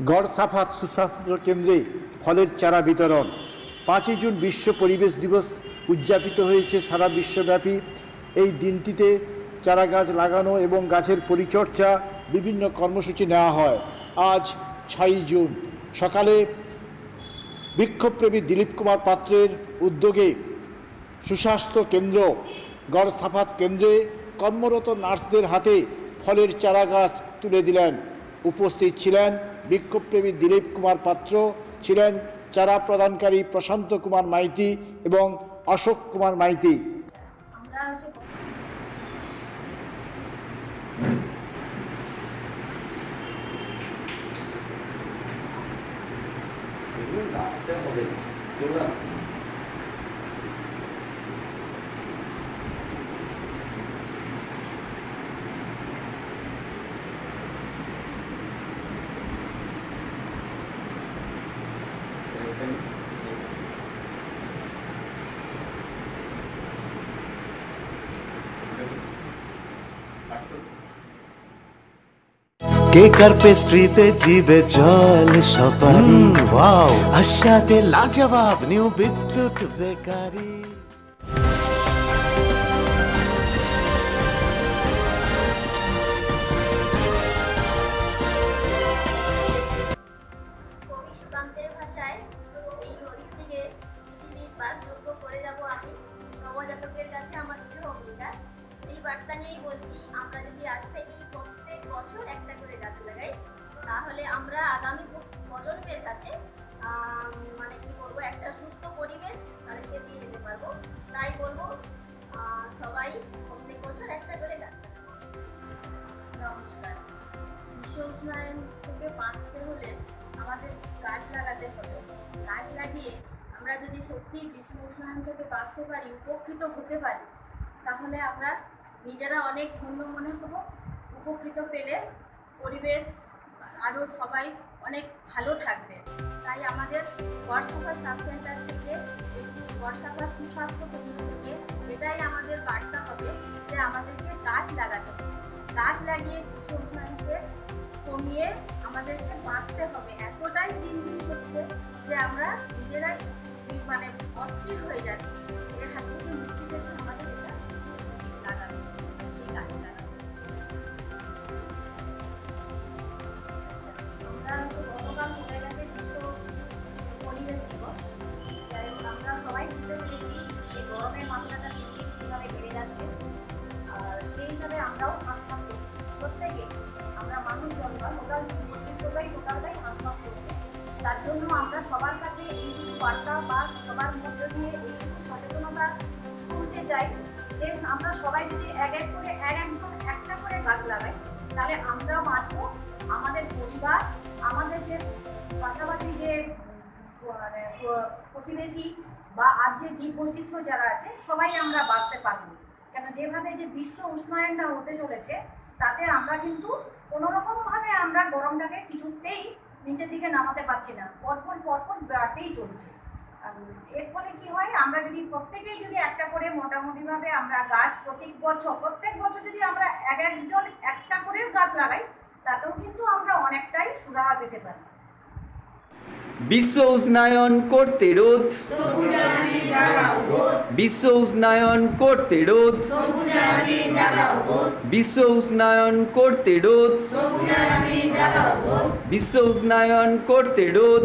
গড় সাফাত সুস্বাস্থ্য কেন্দ্রে ফলের চারা বিতরণ। পাঁচই জুন বিশ্ব পরিবেশ দিবস উদযাপিত হয়েছে সারা বিশ্বব্যাপী। এই দিনটিতে চারা গাছ লাগানো এবং গাছের পরিচর্যা বিভিন্ন কর্মসূচি নেওয়া হয়। আজ ছয়ই জুন। সকালে বিক্ষোভপ্রেমী দিলীপ কুমার পাত্রের উদ্যোগে সুস্বাস্থ্য কেন্দ্র, গড় সাফাত কেন্দ্রে কর্মরত নার্সদের হাতে ফলের চারা গাছ তুলে দিলেন। উপস্থিত ছিলেন বিক্ষোভপ্রেমী দিলীপ কুমার পাত্র ছিলেন চারা প্রদানকারী প্রশান্ত কুমার মাইতি এবং অশোক কুমার মাইতি। আমরা কেকার পেস্ট্রিতে জিবে জল সপারি ওয়াও আশাতে লাজবাব নিউ বিদ্যুৎ বেকারি। পৃথিবীর বাসযোগ্য করে যাব আমি। নবজাতকের কাছে আমার দৃঢ় অঙ্গীকার। সেই বার্তা নিয়েই বলছি, আমরা যদি আজ থেকেই প্রত্যেক বছর একটা করে গাছ লাগাই, তাহলে আমরা আগামী প্রজন্মের কাছে মানে কি বলব, একটা সুস্থ পরিবেশ তাদেরকে দিয়ে যেতে পারব। তাই বলব সবাই প্রত্যেক বছর একটা করে গাছ। নমস্কার। বিশ্ব উষ্ণায়ন থেকে বাঁচতে হলে আমাদের গাছ লাগাতে হবে। গাছ লাগিয়ে আমরা যদি সত্যি বিশ্ব উষ্ণায়ন থেকে বাঁচতে পারি, উপকৃত হতে পারি, তাহলে আমরা নিজেরা অনেক ধন্য মনে হব উপকৃত পেলে পরিবেশ আরও সবাই অনেক ভালো থাকবে। তাই আমাদের বর্ষাপা সাব সেন্টার থেকে বর্ষাপা সুস্বাস্থ্য কেন্দ্র থেকে এটাই আমাদের বার্তা হবে যে আমাদেরকে গাছ লাগাতে হবে। গাছ লাগিয়ে বিশ্ব উষ্ণায়নকে কমিয়ে আমাদেরকে বাঁচতে হবে। এতটাই দিন দিন হচ্ছে যে আমরা নিজেরাই মানে অস্থির হয়ে যাচ্ছি। এর হাত থেকে মুক্তি পেতে আমাদের এটা আমরা সবাই বুঝতে পেরেছি যে গরমের মাত্রাটা দিন দিন বেড়ে যাচ্ছে সেই হিসাবে আমরাও হাঁসফাঁস করছি প্রত্যেকে আমরা মানুষজন বা টোটাল জীব বৈচিত্র্যটাই টোটালটাই হাঁসফাঁস তার জন্য আমরা সবার কাছে এইটুকু বার্তা বা সবার মধ্যে দিয়ে এইটুকু সচেতনতা তুলতে চাই যে আমরা সবাই যদি এক এক করে এক একজন একটা করে গাছ লাগাই তাহলে আমরা বাঁচবো আমাদের পরিবার, আমাদের যে পাশাপাশি যে প্রতিবেশী বা আর যে জীব বৈচিত্র্য যারা আছে, সবাই আমরা বাঁচতে পারব। কেন যেভাবে যে বিশ্ব উষ্ণায়নটা হতে চলেছে, তাতে আমরা কিন্তু কোনোরকমভাবে আমরা গরমটাকে কিছুতেই নিচের দিকে নামাতে পারছি না। পরপর পরপর বাড়তেই চলছে। এর ফলে কি হয়, আমরা যদি প্রত্যেকেই যদি একটা করে মোটামুটিভাবে আমরা গাছ প্রত্যেক বছর প্রত্যেক বছর যদি আমরা এক একজন একটা করেও গাছ লাগাই, তাতেও কিন্তু আমরা অনেকটাই সুরাহা পেতে পারি। বিশ্ব উষ্ণায়ন করতে রোধ বিশ্ব উষ্ণায়ন করতে রোধ বিশ্ব উষ্ণায়ন করতে রোধ বিশ্ব উষ্ণায়ন করতে রোধ